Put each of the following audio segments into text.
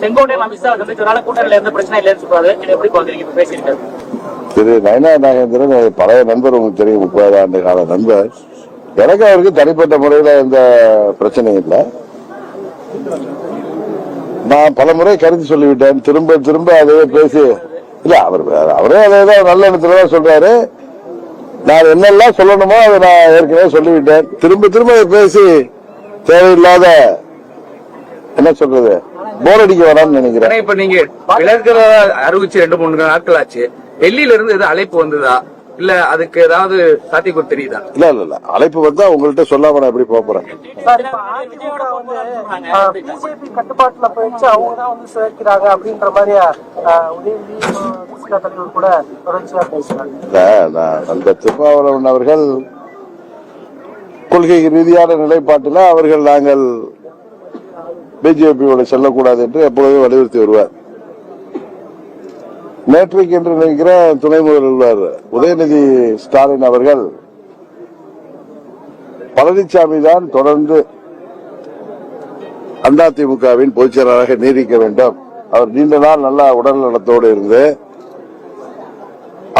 செங்கோட்டையில் அமித்ஷா சந்திச்சதுனால கூட்டணியில எந்த பிரச்சனை இல்லைன்னு சொல்றாரு. எப்படி பாக்குறீங்க இப்ப பேசியிருக்காரு. திரு நயனா நாகேந்திரன் பழைய நண்பர் உங்களுக்கு தெரியும் முப்பது ஆண்டு கால நண்பர். எனக்கு அவருக்கு தனிப்பட்ட முறையில் எந்த பிரச்சனையும் இல்லை. நான் பல முறை கருத்து சொல்லிவிட்டேன். திரும்ப திரும்ப அதையே பேசி இல்ல அவர் அவரே அதே தான் நல்ல இடத்துல தான் சொல்றாரு. நான் என்னெல்லாம் சொல்லணுமோ அதை நான் ஏற்கனவே சொல்லிவிட்டேன். திரும்ப திரும்ப பேசி தேவையில்லாத என்ன சொல்றது? போர் அடிக்க வேணாம்னு நினைக்கிறேன். இப்ப நீங்க விலகிறதா அறிவிச்சு ரெண்டு மூணு நாட்கள் ஆச்சு. டெல்லியில இருந்து எது அழைப்பு வந்ததா? இல்ல அதுக்கு ஏதாவது சாத்தியக்கூறு தெரியுதா? இல்ல இல்ல இல்ல. அழைப்பு வந்தா உங்கள்கிட்ட சொல்லாம நான் எப்படி போறேன்? பிஜேபி கட்டுப்பாட்டுல போயிடுச்சு. அவங்க தான் வந்து சேர்க்கிறாங்க அப்படின்ற மாதிரி உதயநிதி கூட தொடர்ச்சியா பேசுறாங்க. அந்த திருமாவளவன் அவர்கள் கொள்கை ரீதியான நிலைப்பாட்டில் அவர்கள் நாங்கள் பிஜேபியோட செல்லக்கூடாது என்று எப்பொழுதும் வலியுறுத்தி வருவார். நேற்றைக்கு என்று நினைக்கிற துணை முதல்வர் உதயநிதி ஸ்டாலின் அவர்கள் பழனிசாமி தான் தொடர்ந்து அதிமுகவின் பொதுச் செயலாளராக நீடிக்க வேண்டும். அவர் நீண்ட நாள் நல்ல உடல் நலத்தோடு இருந்து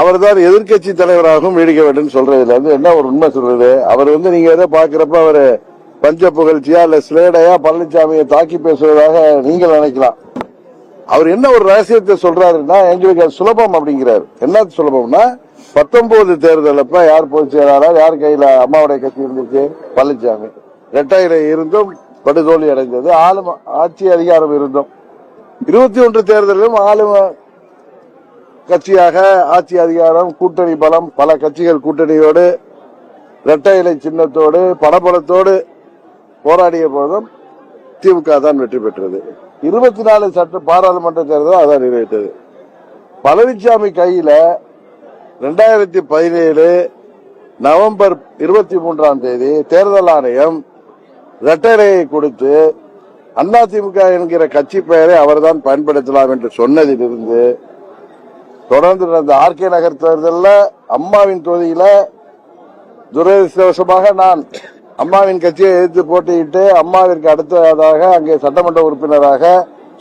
அவர்தான் எதிர்க்கட்சி தலைவராகவும் நீடிக்க வேண்டும் சொல்றதுல இருந்து என்ன ஒரு உண்மை சொல்றது? அவர் வந்து நீங்க எதை பாக்குறப்ப அவரு பஞ்ச புகழ்ச்சியா இல்ல சிலேடையா பழனிசாமியை தாக்கி பேசுவதாக நீங்கள் நினைக்கலாம். அவர் என்ன ஒரு ரகசியத்தை சொல்றாருன்னா எங்களுக்கு அது சுலபம் அப்படிங்கிறாரு. என்ன சுலபம்னா பத்தொன்பது தேர்தல் அப்ப யார் பொதுச் செயலாளர் யார் கையில அம்மாவுடைய கட்சி இருந்துச்சு பழனிசாமி. ரெட்டாயிரம் இருந்தும் படுதோல்வி அடைந்தது. ஆளும் ஆட்சி அதிகாரம் இருந்தும். இருபத்தி ஒன்று தேர்தலிலும் ஆளும் கட்சியாக ஆட்சி அதிகாரம் கூட்டணி பலம் பல கட்சிகள் கூட்டணியோடு இரட்டை இலை சின்னத்தோடு படபலத்தோடு போராடிய போதும் திமுக தான் வெற்றி பெற்றது. இருபத்தி நாலு சட்ட பாராளுமன்ற தேர்தல் அதான் நிறைவேற்றது. பழனிசாமி கையில ரெண்டாயிரத்தி பதினேழு நவம்பர் இருபத்தி மூன்றாம் தேதி தேர்தல் ஆணையம் ரெட்டரையை கொடுத்து அதிமுக என்கிற கட்சி பெயரை அவர்தான் பயன்படுத்தலாம் என்று சொன்னதிலிருந்து தொடர்ந்து நடந்த ஆர்கே நகர் தேர்தலில் அம்மாவின் தொகுதியில துரதிருஷ்டவசமாக நான் அம்மாவின் கட்சியை எதிர்த்து போட்டியிட்டு அம்மாவிற்கு அடுத்ததாக அங்கே சட்டமன்ற உறுப்பினராக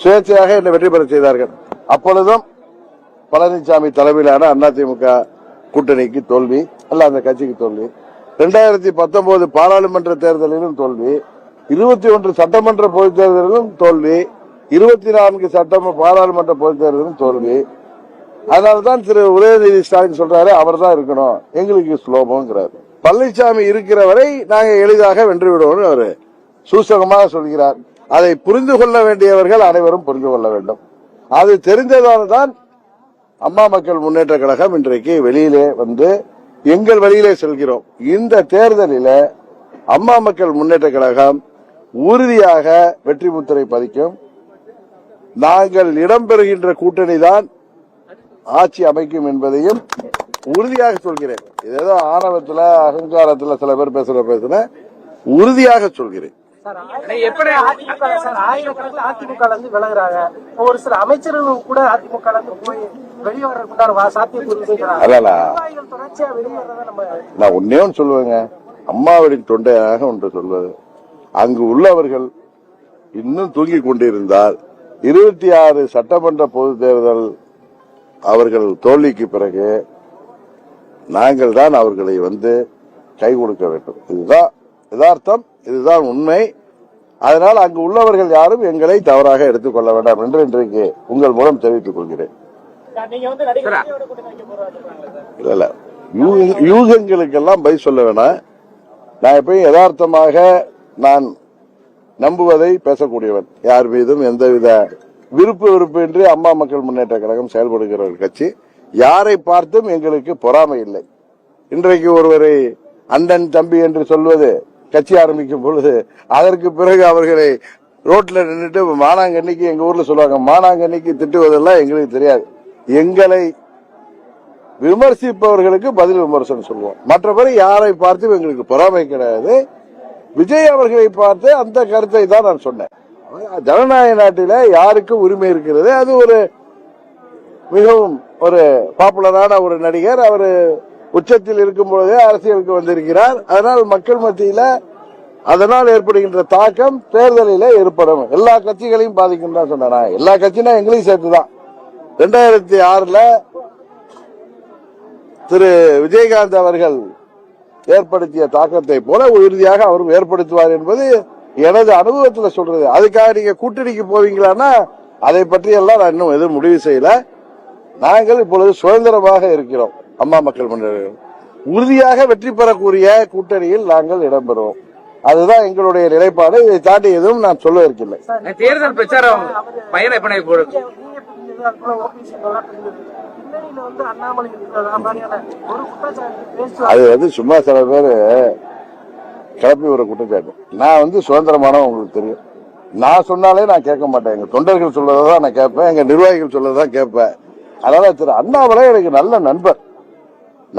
சுயேட்சையாக என்னை வெற்றி பெற செய்தார்கள். அப்பொழுதும் பழனிசாமி தலைமையிலான அதிமுக கூட்டணிக்கு தோல்வி அல்ல அந்த கட்சிக்கு தோல்வி. ரெண்டாயிரத்தி பத்தொன்பது பாராளுமன்ற தேர்தலிலும் தோல்வி. இருபத்தி ஒன்று சட்டமன்ற பொதுத் தேர்தலிலும் தோல்வி. இருபத்தி நான்கு சட்டமன்ற பாராளுமன்ற பொதுத் தேர்தலிலும் தோல்வி. அதனாலதான் திரு உதயநிதி ஸ்டாலின் சொல்றாரு அவர் தான் இருக்கணும். எங்களுக்கு சுலோபங்கிறார் பழனிசாமி இருக்கிற வரை நாங்க எளிதாக வென்று விடுவோம்னு அவரு சூசகமாக சொல்கிறார். அதை புரிந்து கொள்ள வேண்டியவர்கள் அனைவரும் புரிந்து கொள்ள வேண்டும். அது தெரிந்ததால் தான் அம்மா மக்கள் முன்னேற்ற கழகம் இன்றைக்கு வெளியிலே வந்து எங்கள் வழியிலே செல்கிறோம். இந்த தேர்தலில் அம்மா மக்கள் முன்னேற்ற கழகம் உறுதியாக வெற்றி முத்திரை பதிக்கும். நாங்கள் இடம்பெறுகின்ற கூட்டணி தான் ஆட்சி அமைக்கும் என்பதையும் உறுதியாக சொல்கிறேன். இது ஏதோ ஆணவத்துல அகங்காரத்துல சில பேர் பேசுற பேசுன உறுதியாக சொல்கிறேன். எப்படி அதிமுக சார் ஆயிரக்கணக்கில் அதிமுக ல இருந்து விலகுறாங்க ஒரு சில அமைச்சர்கள் கூட அதிமுக இருந்து போய் நான் ஒன்னே ஒன்று சொல்லுவேங்க. அம்மாவின் தொண்டையாக ஒன்று சொல்வது. அங்கு உள்ளவர்கள் இன்னும் தூங்கிக் கொண்டிருந்தால் இருபத்தி ஆறு சட்டமன்ற பொது தேர்தல் அவர்கள் தோல்விக்கு பிறகு நாங்கள் தான் அவர்களை வந்து கை கொடுக்க வேண்டும். இதுதான் யதார்த்தம் இதுதான் உண்மை. அதனால் அங்கு உள்ளவர்கள் யாரும் எங்களை தவறாக எடுத்துக்கொள்ள வேண்டாம் என்று இன்றைக்கு உங்கள் மூலம் தெரிவித்துக் கொள்கிறேன். இல்ல இல்ல. யூக- யூகங்களுக்கெல்லாம் பதில் சொல்ல வேணாம். நான் எப்பயும் யதார்த்தமாக நான் நம்புவதை பேசக்கூடியவன். யார் மீதும் எந்தவித விருப்பு வெறுப்பின்றி அம்மா மக்கள் முன்னேற்ற கழகம் செயல்படுகிற ஒரு கட்சி யாரை பார்த்தும் எங்களுக்கு பொறாமை இல்லை. இன்றைக்கு ஒருவரை அண்ணன் தம்பி என்று சொல்வது கட்சி ஆரம்பிக்கும் பொழுது அதற்கு பிறகு அவர்களை ரோட்ல நின்றுட்டு மானாங்கண்ணிக்கு எங்க ஊர்ல சொல்லுவாங்க மானாங்கண்ணிக்கு திட்டுவதெல்லாம் எங்களுக்கு தெரியாது. எங்களை விமர்சிப்பவர்களுக்கு பதில் விமர்சனம் சொல்லுவோம். மற்றபடி யாரை பார்த்தும் எங்களுக்கு பொறாமை கிடையாது. விஜய் அவர்களை பார்த்து அந்த கருத்தை தான் நான் சொன்னேன். ஜனநாயக நாட்டில யாருக்கு உரிமை இருக்கிறது? அது ஒரு மிகவும் ஒரு பாப்புலரான ஒரு நடிகர். அவர் உச்சத்தில் இருக்கும் பொழுதே அரசியலுக்கு வந்திருக்கிறார். அதனால் மக்கள் மத்தியில அதனால் ஏற்படுகின்ற தாக்கம் தேர்தலில் ஏற்படும். எல்லா கட்சிகளையும் பாதிக்கும் தான் சொன்னா எல்லா கட்சினா எங்களையும் சேர்த்துதான். ரெண்டாயிரத்தி ஆறுல திரு விஜயகாந்த் அவர்கள் ஏற்படுத்திய தாக்கத்தை போல உறுதியாக அவரும் ஏற்படுத்துவார் என்பது எனது அனுபவத்தில் சொல்றது அதுக்காக நீங்க கூட்டணிக்கு போவீங்களான்னா அதை பற்றி எல்லாம் நான் இன்னும் எதுவும் முடிவு செய்யல. நாங்கள் இப்பொழுது சுதந்திரமாக இருக்கிறோம் அம்மா மக்கள் முன்னேற்ற உறுதியாக வெற்றி பெறக்கூடிய கூட்டணியில் நாங்கள் இடம்பெறுவோம். அதுதான் எங்களுடைய நிலைப்பாடு. இதை தாண்டி எதுவும் நான் சொல்ல இருக்கில்லை. தேர்தல் பிரச்சாரம் எப்படி அது வந்து சும்மா சில பேர் கிளப்பி ஒரு குற்றச்சாட்டு நான் வந்து சுதந்திரமான உங்களுக்கு தெரியும். நான் சொன்னாலே நான் கேட்க மாட்டேன். எங்க தொண்டர்கள் சொல்றதை தான் நான் கேட்பேன். எங்க நிர்வாகிகள் சொல்றதை தான் கேட்பேன். அதனால திரு அண்ணாமலை எனக்கு நல்ல நண்பர்.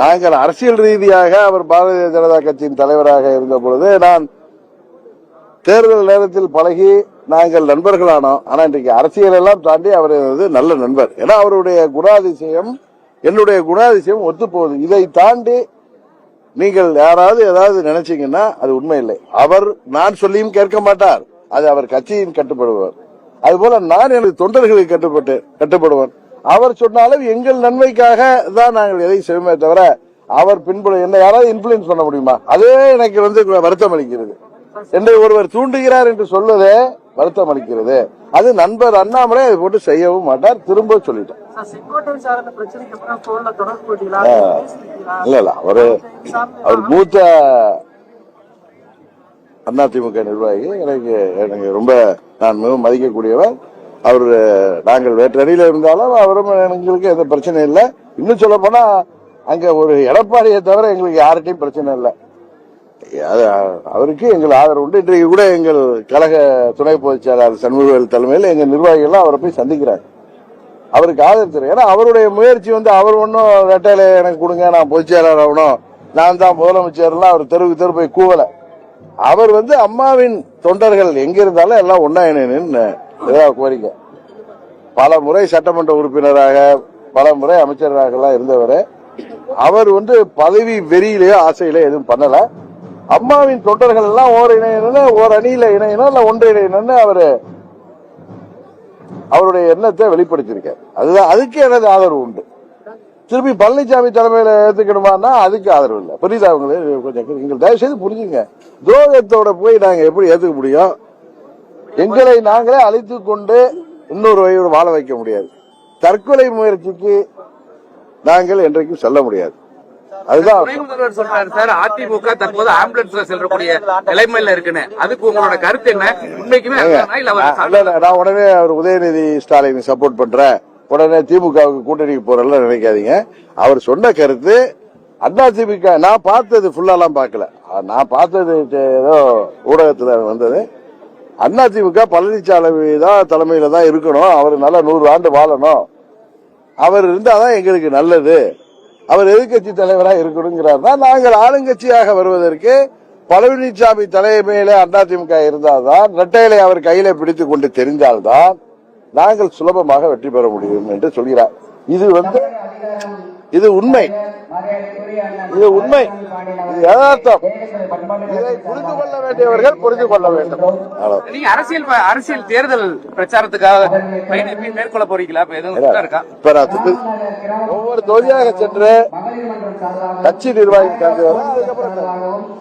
நாங்கள் அரசியல் ரீதியாக அவர் பாரதிய ஜனதா கட்சியின் தலைவராக இருந்த பொழுது நான் தேர்தல் நேரத்தில் பழகி நாங்கள் நண்பர்களானோம். ஆனா இன்றைக்கு அரசியல் எல்லாம் தாண்டி அவர் வந்து நல்ல நண்பர். ஏன்னா அவருடைய குணாதிசயம் என்னுடைய குணாதிசயம் ஒத்து போகுது இதை தாண்டி நீங்கள் யாராவது ஏதாவது நினைச்சீங்கன்னா அது உண்மை இல்லை அவர் நான் சொல்லியும் கேட்க மாட்டார். அது அவர் கட்சியின் கட்டுப்படுவார். அதுபோல நான் எனது தொண்டர்களுக்கு கட்டுப்பட்டு கட்டுப்படுவேன் அவர் சொன்னாலும் எங்கள் நன்மைக்காக தான் நாங்கள் எதை செய்வோமே தவிர அவர் பின்புல என்ன யாராவது இன்ஃபுளுன்ஸ் பண்ண முடியுமா? அதே எனக்கு வந்து வருத்தம் அளிக்கிறது. என்னை ஒருவர் தூண்டுகிறார் என்று சொல்வதே வருத்தம் அளிக்கிறது. அது நண்பர் அண்ணாமலை அதை போட்டு செய்யவும் மாட்டார் திரும்ப சொல்லிட்டேன் இல்ல இல்ல அவரு அவர் மூத்த அதிமுக நிர்வாகி. எனக்கு எனக்கு ரொம்ப நான் மிகவும் மதிக்கக்கூடியவர். அவர் நாங்கள் வேற்று அணியில இருந்தாலும் அவரும் எங்களுக்கு எந்த பிரச்சனை இல்லை. இன்னும் சொல்ல போனா அங்க ஒரு எடப்பாடியை தவிர எங்களுக்கு யார்கிட்டயும் பிரச்சனை இல்லை. அவருக்கு எங்கள் ஆதரவு உண்டு. இன்றைக்கு கூட எங்கள் கழக துணை பொதுச் செயலாளர் சண்முகவேல் தலைமையில் எங்கள் நிர்வாகிகள்லாம் அவரை போய் சந்திக்கிறார். அவருக்கு ஆதரவு தரும். ஏன்னா அவருடைய முயற்சி வந்து அவர் ஒன்றும் ரெட்டையில எனக்கு கொடுங்க நான் பொதுச் செயலாளர் ஆகணும். நான் தான் முதலமைச்சர்லாம் அவர் தெருவுக்கு தெரு போய் கூவலை. அவர் வந்து அம்மாவின் தொண்டர்கள் எங்க இருந்தாலும் எல்லாம் ஒன்னா என்னன்னு ஏதாவது கோரிக்கை. பல முறை சட்டமன்ற உறுப்பினராக பல முறை அமைச்சராக எல்லாம் இருந்தவர். அவர் வந்து பதவி வெறியிலேயோ ஆசையிலேயோ எதுவும் பண்ணல. அம்மாவின் தொண்டர்கள் எல்லாம் ஓர் இணையணும்னு ஓர் அணியில இணையணும் இல்ல ஒன்று இணையணும்னு அவரு அவருடைய எண்ணத்தை வெளிப்படுத்தியிருக்காரு. அதுதான் அதுக்கு எனது ஆதரவு உண்டு. திருப்பி பழனிசாமி தலைமையில ஏத்துக்கணுமானா அதுக்கு ஆதரவு இல்லை. புரியுதா உங்களுக்கு கொஞ்சம் நீங்கள் தயவு செய்து புரிஞ்சுங்க. துரோகத்தோட போய் நாங்க எப்படி ஏத்துக்க முடியும்? எங்களை நாங்களே அழித்து கொண்டு இன்னொரு வழியோடு வாழ வைக்க முடியாது. தற்கொலை முயற்சிக்கு நாங்கள் என்றைக்கும் செல்ல முடியாது. அதுதான் துணை முதல்வர் சொல்றாரு சார் அதிமுக தற்போது ஆம்புலன்ஸ்ல செல்லக்கூடிய நிலைமையில இருக்குன்னு. அதுக்கு உங்களோட கருத்து என்ன? உண்மைக்குமே அதுதானா? இல்ல அவர் இல்ல, இல்ல, நான் உடனே அவர் உதயநிதி ஸ்டாலின் சப்போர்ட் பண்றேன். உடனே திமுகவுக்கு கூட்டணிக்கு போறேன்லாம் நினைக்காதீங்க. அவர் சொன்ன கருத்து அண்ணா திமுக நான் பார்த்தது ஃபுல்லாலாம் பார்க்கல. நான் பார்த்தது ஏதோ ஊடகத்துல வந்தது. அண்ணா திமுக பழனிசாமி தான் தலைமையில தான் இருக்கணும். அவர் நல்லா நூறு ஆண்டு வாழணும். அவர் இருந்தாதான் எங்களுக்கு நல்லது. அவர் எதிர்கட்சி தலைவராக இருக்கணுங்கிறார். தான் நாங்கள் ஆளுங்கட்சியாக வருவதற்கு பழனிசாமி தலைமையில அதிமுக இருந்தால்தான் இரட்டையிலை அவர் கையில பிடித்துக் கொண்டு தெரிந்தால்தான் நாங்கள் சுலபமாக வெற்றி பெற முடியும் என்று சொல்கிறார். இது வந்து இது உண்மை. இது உண்மை. இது யதார்த்தம். இதை புரிந்து கொள்ள வேண்டியவர்கள் புரிந்து கொள்ள வேண்டும். நீங்க அரசியல் அரசியல் தேர்தல் பிரச்சாரத்துக்காக மேற்கொள்ள போறீங்களா? திட்டு- ஒவ்வொரு தொகுதியாக சென்று கட்சி நிர்வாகி அதுக்கப்புறம்